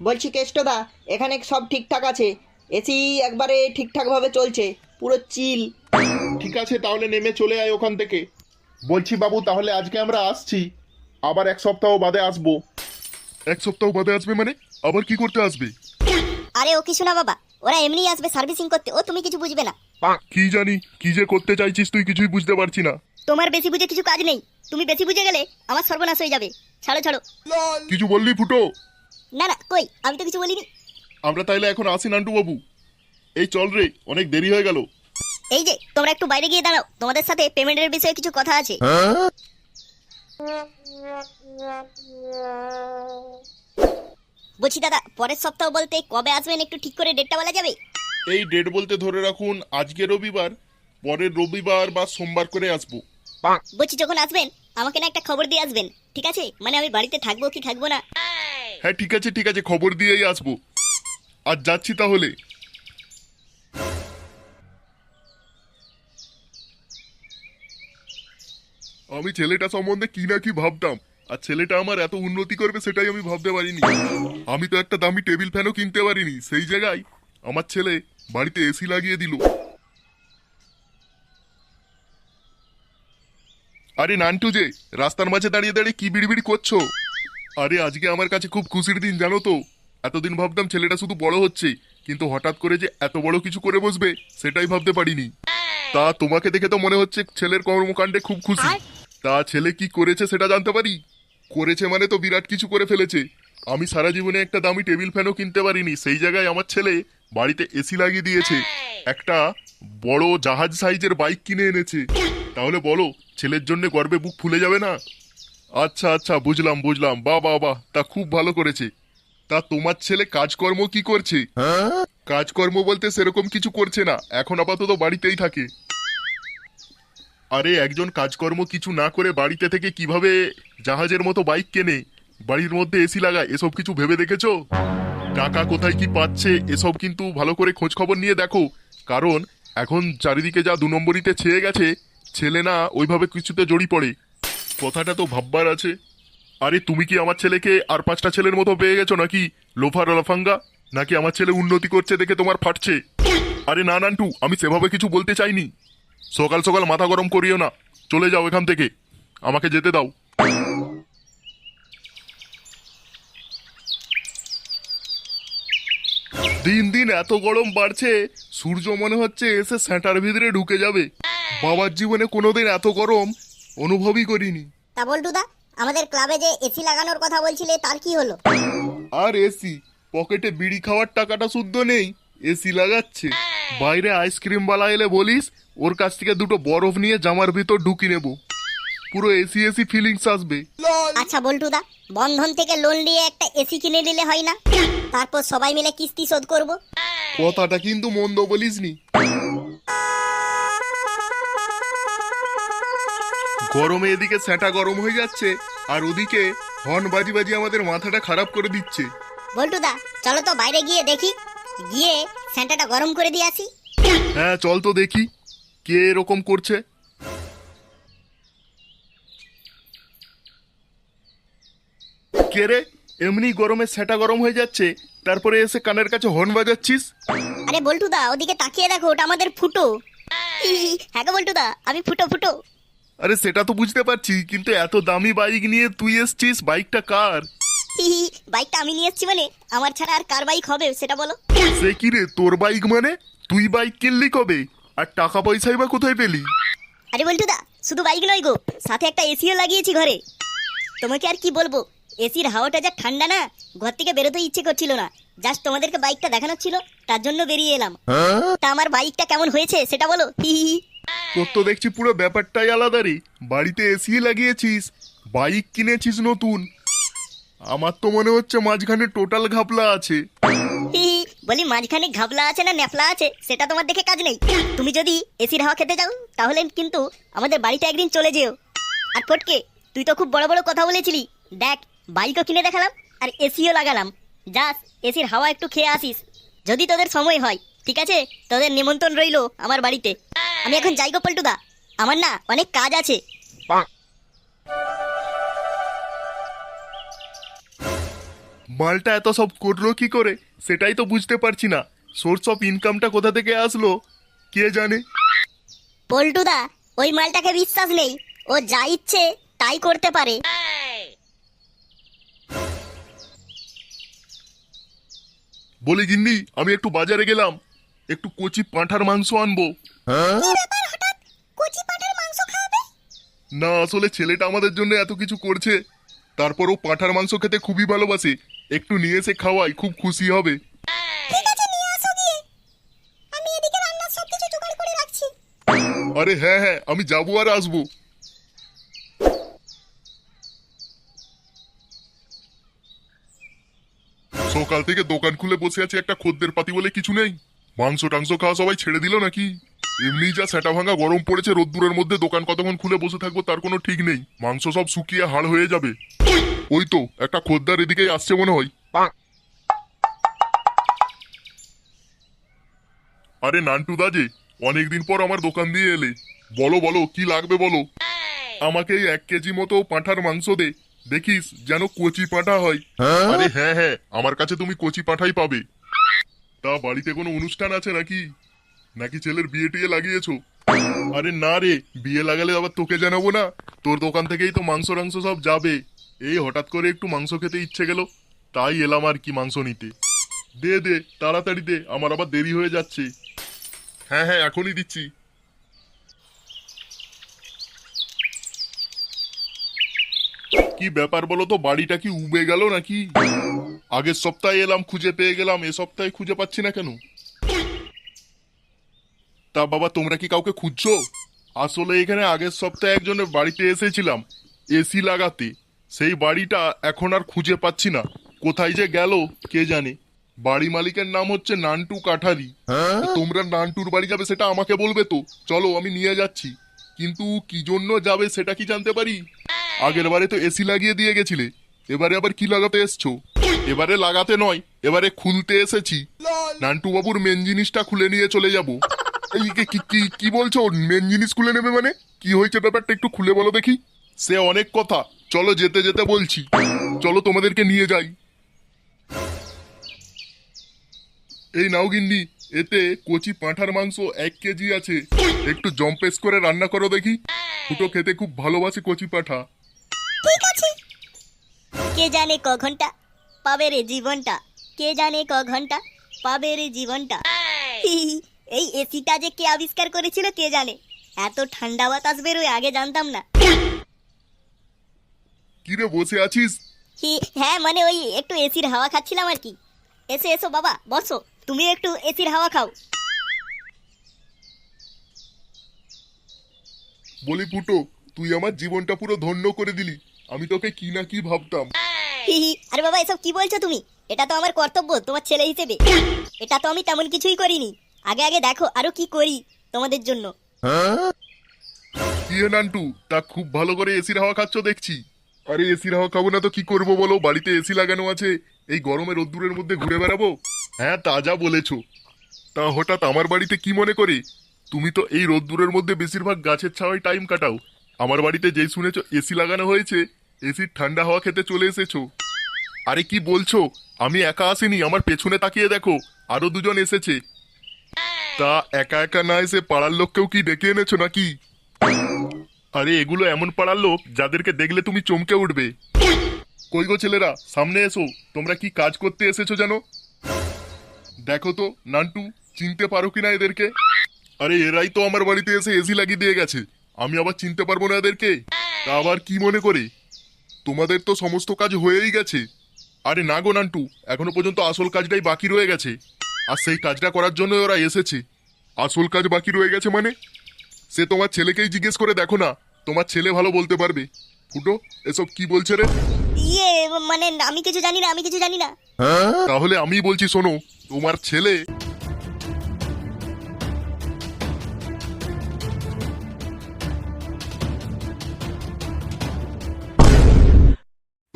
বলছি কেষ্টদা এখানে সব ঠিকঠাক আছে? এসি একবারে ঠিকঠাকভাবে চলছে পুরো চিল। ঠিক আছে তাহলে নেমে চলে আয় ওখান থেকে। বলছি বাবু তাহলে আজকে আমরা আসছি। আবার এক সপ্তাহ বাদে আসব। এক সপ্তাহ বাদে আসবে মানে? আবার কি করতে আসবে? আরে ও কিছু না বাবা। ওরা এমনি আসবে সার্ভিসিং করতে ও তুমি কিছু বুঝবে না। কি জানি কি যে করতে চাইছিস তুই কিছুই বুঝতে পারছি না। তোমার বেশি বুঝে কিছু কাজ নেই। তুমি বেশি বুঝে গেলে আমার সর্বনাশ হয়ে যাবে। ছাড়ো ছাড়ো। কিছু বললি ফুটো? না না কই? আমি তো কিছু বলিনি। আমরা তাইলে এখন আসি নান্টু বাবু। এই চল রে অনেক দেরি হয়ে গেল। এই যে তোমরা একটু বাইরে গিয়ে দাঁড়াও। তোমাদের সাথে পেমেন্টের বিষয়ে কিছু কথা আছে। বলছি দাদা পরের সপ্তাহ বলতে কবে আসবেন? একটু ঠিক করে ডেটটা বলা যাবে? এই ডেট বলতে ধরে রাখুন আজকে রবিবার পরের রবিবার বা সোমবার করে আসব। বলছি যখন আসবেন আমাকে না একটা খবর দিয়ে আসবেন। ঠিক আছে? মানে আমি বাড়িতে থাকব কি থাকব না? হ্যাঁ ঠিক আছে ঠিক আছে, খবর দিয়েই আসব। আর যাচ্ছি তাহলে। আমি ছেলেটা সম্বন্ধে কি না কি ভাবতাম, আর ছেলেটা আমার এত উন্নতি করবে সেটাই আমি ভাবতে পারিনি। আমি তো একটা দামি টেবিল ফ্যানও কিনতে পারিনি, সেই জায়গায় আমার ছেলে বাড়িতে এসি লাগিয়ে দিল। আরে নান্টু যে, রাস্তার মাঝে দাঁড়িয়ে দাঁড়িয়ে কি বিড়বিড়ি করছ? আরে আজকে আমার কাছে খুব খুশির দিন জানো তো। এতদিন ভাবতাম ছেলেটা শুধু বড় হচ্ছে কিন্তু হঠাৎ করে যে এত বড় কিছু করে বসবে সেটাই ভাবতে পারিনি। তা তোমাকে দেখে তো মনে হচ্ছে ছেলের কর্মকাণ্ডে খুব খুশি। তা ছেলে কি করেছে সেটা জানতে পারি? করেছে মানে তো বিরাট কিছু করে ফেলেছে। আমি সারা জীবনে একটা দামি টেবিল ফ্যানও কিনতে পারিনি সেই জায়গায় আমার ছেলে বাড়িতে এসি লাগিয়ে দিয়েছে। একটা বড় জাহাজ সাইজের বাইক কিনে এনেছে। তাহলে বলো ছেলের জন্য গর্বে বুক ফুলে যাবে না? আচ্ছা আচ্ছা বুঝলাম বুঝলাম। বাহ বা বাহ তা খুব ভালো করেছে। তা তোমার ছেলে কাজকর্ম কি করছে? কাজকর্ম বলতে সেরকম কিছু করছে না। এখন আপাতত বাড়িতেই থাকে। আরে, একজন কাজকর্ম কিছু না করে বাড়িতে থেকে কীভাবে জাহাজের মতো বাইক কেনে? বাড়ির মধ্যে এসি লাগায়, এসব কিছু ভেবে দেখেছ? টাকা কোথায় কি পাচ্ছে, এসব কিন্তু ভালো করে খোঁজ খবর নিয়ে দেখো। কারণ, এখন চারিদিকে যা দু নম্বরিতে ছেয়ে গেছে, ছেলে না ওইভাবে কিছুতে জড়ি পড়ে। কথাটা তো ভাববার আছে। আরে, তুমি কি আমার ছেলেকে আর পাঁচটা ছেলের মতো পেয়ে গেছো নাকি, লোফার লাফাঙ্গা? নাকি আমার ছেলে উন্নতি করছে দেখে তোমার ফাটছে? আরে না, নান্টু, আমি সেভাবে কিছু বলতে চাইনি। সকাল সকাল মাথা গরম করিও না। চলে যাও এখান থেকে। আমাকে যেতে দাও। দিন দিন এত গরম বাড়ছে, সূর্য মনে হচ্ছে এসে স্যাঁটার ভিতরে ঢুকে যাবে। বাবার জীবনে কোনোদিন এত গরম অনুভবই করিনি। তা বলটুদা আমাদের ক্লাবে যে এসি লাগানোর কথা বলছিলে তার কি হলো? আর এসি পকেটে বিড়ি খাওয়ার টাকাটা শুদ্ধ নেই এসি লাগাচ্ছে। বাইরে আইসক্রিম বালা এলে বলিস ওর কাছ থেকে দুটো বরফ নিয়ে জামার ভিতর ঢুকি নেব। পুরো এসি এসি ফিলিংস আসবে। আচ্ছা বল্টুদা বন্ধন থেকে লোন নিয়ে একটা এসি কিনে নিলে হয় না? তারপর সবাই মিলে কিস্তি শোধ করব? কথাটা কিন্তু মন্দ বলিসনি। গরমে এদিকে স্যাঁটা গরম হয়ে যাচ্ছে আর ওদিকে হর্ন বাজি বাজি আমাদের মাথাটা খারাপ করে দিচ্ছে। বল্টুদা চলো তো বাইরে গিয়ে দেখি। গিয়ে স্যান্টাটা গরম করে দিয়ে আসি। হ্যাঁ চল তো দেখি কে এরকম করছে। কে রে এমনি গরমে সেটা গরম হয়ে যাচ্ছে তারপরে এসে কানের কাছে হর্ন বাজাচ্ছিস? আরে বল্টুদা ওদিকে তাকিয়ে দেখো ওটা আমাদের ফুটো। হ্যাঁ গো বল্টুদা আমি ফুটো ফুটো। আরে সেটা তো বুঝতে পারছি কিন্তু এত দামি বাইক নিয়ে তুই এসছিস বাইকটা কার? বাইকটা আমি নিয়ে এসেছি মানে আমার ছাড়া আর কার বাইক হবে সেটা বলো। সে কি রে তোর বাইক মানে? তুই বাইক কিনলি কবে? আর টাকা পয়সাই বা কোথায় পেলি? আরে বল্টুদা শুধু বাইক নয় গো সাথে একটা এসিও লাগিয়েছি ঘরে। তোমাকে আর কি বলব এসির হাওয়াটা যা ঠান্ডা না ঘর থেকে বেরোতে ইচ্ছে করছিল না। জাস্ট তোমাদেরকে বাইকটা দেখানোর ছিল তার জন্য বেরিয়ে এলাম। তা আমার বাইকটা কেমন হয়েছে সেটা বলো। হি হি। তোর তো দেখছি পুরো ব্যাপারটাই আলাদা রে বাড়িতে এসি লাগিয়েছিস বাইক কিনেছিস নতুন। আমার তো মনে হচ্ছে মাঝখানে টোটাল ঘাপলা আছে। বলি মাঝখানে ঘাবলা আছে না ন্যাফলা আছে, সেটা তোমার দেখে কাজ নেই। তুমি যদি এসির হাওয়া খেতে যাও, তাহলে কিন্তু আমাদের বাড়িতে একদিন চলে যেও। আর ফটকে, তুই তো খুব বড় বড় কথা বলেছিলি। দেখ বাইকও কিনে দেখালাম, আর এসিও লাগালাম। যাস এসির হাওয়া একটু খেয়ে আসিস। যদি তোদের সময় হয়, ঠিক আছে? তোদের নিমন্ত্রণ রইল আমার বাড়িতে। আমি এখন যাই গো পল্টুদা। আমার না অনেক কাজ আছে। মালটা এত সব করল কি করে? সেটাই তো বুঝতে পারছি না। সোর্স অফ ইনকামটা কোথা থেকে আসলো? কে জানে? পল্টুদা ওই মালটাকে বিশ্বাস নেই। ও যা ইচ্ছে তাই করতে পারে। বলি গিন্নি আমি একটু বাজারে গেলাম। একটু কচি পাঁঠার মাংস আনব। কচি পাঠার মাংস খাবে না আসলে ছেলেটা আমাদের জন্য এত কিছু করছে। তারপরও পাঁঠার মাংস খেতে খুবই ভালোবাসে। একটু নিয়ে এসে খাওয়াই খুব খুশি হবে। ঠিক আছে নিয়ে আসো গিয়ে। আমি এদিকে রান্নার সব কিছু জোগাড় করে রাখছি। আরে হ্যাঁ হ্যাঁ আমি যাব আর আসব। সকাল থেকে দোকান খুলে বসে আছে একটা খদ্দের পাতি বলে কিছু নেই। মাংস টাংস খাওয়া সবাই ছেড়ে দিল নাকি? এমনি যা সেটা ভাঙা গরম পড়েছে রোদ্দুরের মধ্যে দোকান কতক্ষণ খুলে বসে থাকব তার কোনো ঠিক নেই। মাংস সব শুকিয়ে হাড় হয়ে যাবে। ওই তো একটা খদ্দার এদিকেই আসছে মনে হয়। আরে নান্টু দাজে অনেকদিন পর আমার দোকান দিয়ে এলে। বলো বলো কি লাগবে বলো? আমাকে এক কেজি মতো পাঁঠার মাংস দে। দেখিস যেন কচি পাঁঠা হয়? আরে হ্যাঁ হ্যাঁ আমার কাছে তুমি কচি পাঁঠাই পাবে। তা বাড়িতে কোনো অনুষ্ঠান আছে নাকি? নাকি ছেলের বিয়ে টিয়ে লাগিয়েছো? আরে না রে, বিয়ে লাগালে আবার তোকে জানাব না। তোর দোকান থেকেই তো মাংস টাংস সব যাবে। এই হঠাৎ করে একটু মাংস খেতে ইচ্ছে গেল, তাই এলাম আর কি মাংস নিতে। দে দে, তাড়াতাড়ি দে, আমার আবার দেরি হয়ে যাচ্ছে। হ্যাঁ হ্যাঁ এখনই দিচ্ছি। কি ব্যাপার বলো তো, বাড়িটা কি উবে গেল নাকি? আগের সপ্তাহে এলাম খুঁজে পেয়ে গেলাম এ সপ্তাহে খুঁজে পাচ্ছি না কেন? তা বাবা তোমরা কি কাউকে খুঁজছো? আসলে এখানে আগের সপ্তাহে একজনের বাড়িতে এসেছিলাম এসি লাগাতে। সেই বাড়িটা এখন আর খুঁজে পাচ্ছি না। কোথায় যে গেল কে জানে? বাড়ি মালিকের নাম হচ্ছে নান্টু কাঠারি। তোমরা নান্টুর বাড়ি যাবে সেটা আমাকে বলবে তো। চলো আমি নিয়ে যাচ্ছি। কিন্তু কি জন্য যাবে সেটা কি জানতে পারি? আগের বারে তো এসি লাগিয়ে দিয়ে গেছিলে এবারে আবার কি লাগাতে এসছো? এবারে লাগাতে নয়, এবারে খুলতে এসেছি। নান্টু বাবুর মেন জিনিসটা খুলে নিয়ে চলে যাব। এই কি- কি কি বলছো? মেন জিনিস খুলে নেবে মানে? কি হয়েছে ব্যাপারটা একটু খুলে বলো দেখি। সে অনেক কথা। চলো যেতে যেতে বলছি। চলো তোমাদেরকে নিয়ে যাই। এই নাও গিন্নি, এতে কচি পাঁঠার মাংস এক কেজি আছে। একটু জম্পেস করে রান্না করো দেখি। ফুটো খেতে খুব ভালোবাসে কচি পাঁঠা। কে জানে ক ঘণ্টা পাবে রে জীবনটা। কে জানে ক ঘণ্টা? পাবে রে জীবনটা। এই! এসিটা যে কে আবিষ্কার করেছিল কে জানে? এত ঠান্ডা বাতাস বেরোয় আগে জানতাম না। কিরে বসে আছিস? হ্যাঁ মানে ওই একটু এসির হাওয়া খাচ্ছিলাম আর কি। এসে এসো বাবা বসো। তুমি একটু এসির হাওয়া খাও। বলি পুটো তুই আমার জীবনটা পুরো ধন্য করে দিলি। আমি তোকে কি না কি ভাবতাম। আরে বাবা, এসব কি বলছো তুমি? এটা তো আমার কর্তব্য, তোমার ছেলে হিসেবে। এটা তো আমি তেমন কিছুই করিনি। আগে আগে দেখো আরও কি করি তোমাদের জন্য। কি হে নান্টু, তা খুব ভালো করে এসির হাওয়া খাচ্ছ দেখছি। আরে, এসির হাওয়া খাব না তো কি করব বলো? বাড়িতে এসি লাগানো আছে। এই গরমে রোদ্দুরের মধ্যে ঘুরে বেড়াবো? হ্যাঁ তাজা বলেছ। তা হঠাৎ আমার বাড়িতে কি মনে করে? তুমি তো এই রোদ্দুরের মধ্যে বেশিরভাগ গাছের ছাওয়ায় টাইম কাটাও। আমার বাড়িতে যেই শুনেছো, এসি লাগানো হয়েছে, এসির ঠান্ডা হাওয়া খেতে চলে এসেছ। আরে কি বলছো? আমি একা আসিনি, আমার পেছনে তাকিয়ে দেখো। আরও দুজন এসেছে। তা একা একা না এসে পাড়ার লোককেও কি ডেকে এনেছো নাকি? আরে এগুলো এমন পাড়ার লোক, যাদেরকে দেখলে তুমি চমকে উঠবে। কই গো ছেলেরা, সামনে এসো। তোমরা কি কাজ করতে এসেছ জানো? দেখো তো, নান্টু, চিনতে পারো কিনা এদেরকে? আরে এরাই তো আমার বাড়িতে এসে এসি লাগিয়ে দিয়ে গেছে। আমি আবার চিনতে পারব না এদেরকে? তা আবার কি মনে করে? তোমাদের তো সমস্ত কাজ হয়েই গেছে। আরে না গো নান্টু এখনও পর্যন্ত আসল কাজটাই বাকি রয়ে গেছে। আর সেই কাজটা করার জন্য ওরা এসেছে। আসল কাজ বাকি রয়ে গেছে মানে? সে তোমার ছেলেকেই জিজ্ঞেস করে দেখো না তোমার ছেলে ভালো বলতে পারবে। ফুটো এসব কি বলছে রে? ইয়ে মানে আমি কিছু জানি না আমি কিছু জানি না। তাহলে আমি বলছি শোনো তোমার ছেলে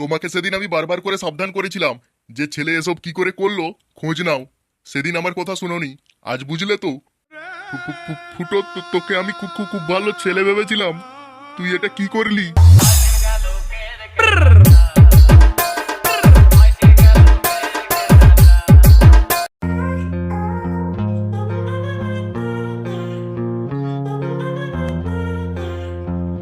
তোমাকে সেদিন আমি বারবার করে সাবধান করেছিলাম যে ছেলে এসব কি করে করল, খোঁজ নাও। সেদিন আমার কথা শুনোনি। আজ বুঝলে তো? ফুটো তোকে আমি খুব খুব খুব ভালো ছেলে ভেবেছিলাম। তুই এটা কি করলি?